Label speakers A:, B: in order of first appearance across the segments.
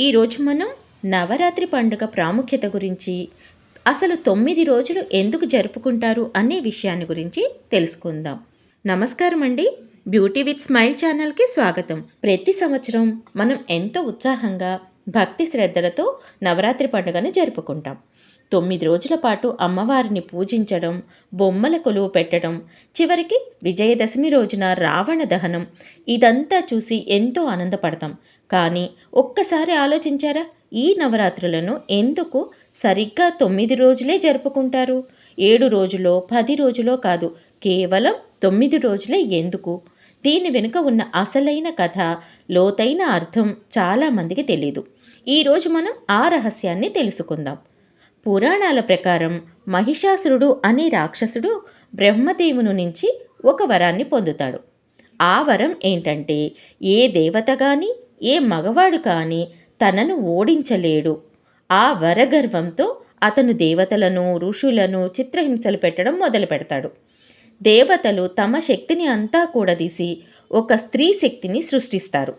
A: ఈరోజు మనం నవరాత్రి పండుగ ప్రాముఖ్యత గురించి అసలు తొమ్మిది రోజులు ఎందుకు జరుపుకుంటారు అనే విషయాన్ని గురించి తెలుసుకుందాం. నమస్కారం అండి. బ్యూటీ విత్ స్మైల్ ఛానల్కి స్వాగతం. ప్రతి సంవత్సరం మనం ఎంతో ఉత్సాహంగా భక్తి శ్రద్ధలతో నవరాత్రి పండుగను జరుపుకుంటాం. తొమ్మిది రోజుల పాటు అమ్మవారిని పూజించడం బొమ్మల కొలువు పెట్టడం చివరికి విజయదశమి రోజున రావణ దహనం ఇదంతా చూసి ఎంతో ఆనందపడతాం. కానీ ఒక్కసారి ఆలోచించారా? ఈ నవరాత్రులను ఎందుకు సరిగ్గా తొమ్మిది రోజులే జరుపుకుంటారు? ఏడు రోజులో పది రోజులో కాదు కేవలం తొమ్మిది రోజులే ఎందుకు? దీని వెనుక ఉన్న అసలైన కథ లోతైన అర్థం చాలామందికి తెలీదు. ఈరోజు మనం ఆ రహస్యాన్ని తెలుసుకుందాం. పురాణాల ప్రకారం మహిషాసురుడు అనే రాక్షసుడు బ్రహ్మదేవుని నుంచి ఒక వరాన్ని పొందుతాడు. ఆ వరం ఏంటంటే ఏ దేవత కానీ ఏ మగవాడు కానీ తనను ఓడించలేడు. ఆ వరగర్వంతో అతను దేవతలను ఋషులను చిత్రహింసలు పెట్టడం మొదలు పెడతాడు. దేవతలు తమ శక్తిని అంతా కూడదీసి ఒక స్త్రీ శక్తిని సృష్టిస్తారు.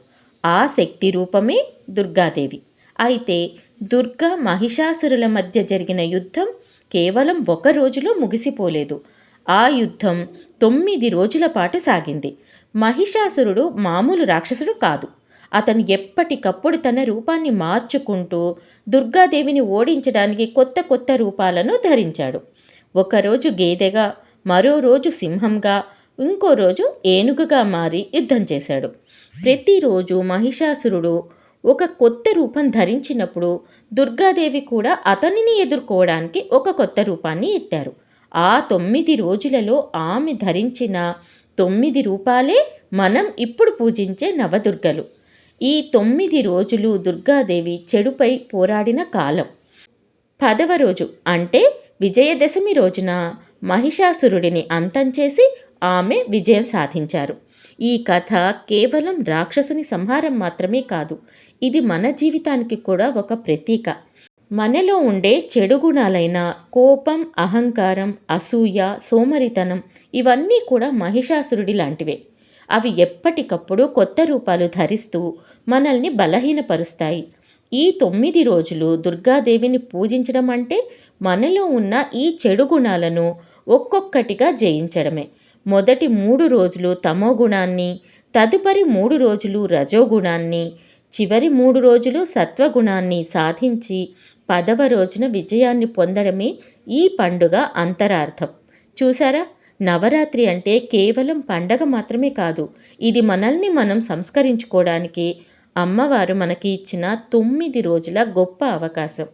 A: ఆ శక్తి రూపమే దుర్గాదేవి. అయితే దుర్గా మహిషాసురుల మధ్య జరిగిన యుద్ధం కేవలం ఒక రోజులో ముగిసిపోలేదు. ఆ యుద్ధం తొమ్మిది రోజుల పాటు సాగింది. మహిషాసురుడు మామూలు రాక్షసుడు కాదు. అతను ఎప్పటికప్పుడు తన రూపాన్ని మార్చుకుంటూ దుర్గాదేవిని ఓడించడానికి కొత్త కొత్త రూపాలను ధరించాడు. ఒకరోజు గేదెగా మరో రోజు సింహంగా ఇంకో రోజు ఏనుగుగా మారి యుద్ధం చేశాడు. ప్రతిరోజు మహిషాసురుడు ఒక కొత్త రూపం ధరించినప్పుడు దుర్గాదేవి కూడా అతనిని ఎదుర్కోవడానికి ఒక కొత్త రూపాన్ని ఎత్తారు. ఆ తొమ్మిది రోజులలో ఆమె ధరించిన తొమ్మిది రూపాలే మనం ఇప్పుడు పూజించే నవదుర్గలు. ఈ తొమ్మిది రోజులు దుర్గాదేవి చెడుపై పోరాడిన కాలం. పదవ రోజు అంటే విజయదశమి రోజున మహిషాసురుడిని అంతం చేసి ఆమె విజయం సాధించారు. ఈ కథ కేవలం రాక్షసుని సంహారం మాత్రమే కాదు ఇది మన జీవితానికి కూడా ఒక ప్రతీక. మనలో ఉండే చెడు గుణాలైన కోపం అహంకారం అసూయ సోమరితనం ఇవన్నీ కూడా మహిషాసురుడి లాంటివే. అవి ఎప్పటికప్పుడు కొత్త రూపాలు ధరిస్తూ మనల్ని బలహీనపరుస్తాయి. ఈ తొమ్మిది రోజులు దుర్గాదేవిని పూజించడం అంటే మనలో ఉన్న ఈ చెడు గుణాలను ఒక్కొక్కటిగా జయించడమే. మొదటి మూడు రోజులు తమో గుణాన్ని తదుపరి మూడు రోజులు రజోగుణాన్ని చివరి మూడు రోజులు సత్వగుణాన్ని సాధించి పదవ రోజున విజయాన్ని పొందడమే ఈ పండుగ అంతరార్థం. చూసారా? నవరాత్రి అంటే కేవలం పండగ మాత్రమే కాదు ఇది మనల్ని మనం సంస్కరించుకోవడానికి అమ్మవారు మనకి ఇచ్చిన తొమ్మిది రోజుల గొప్ప అవకాశం.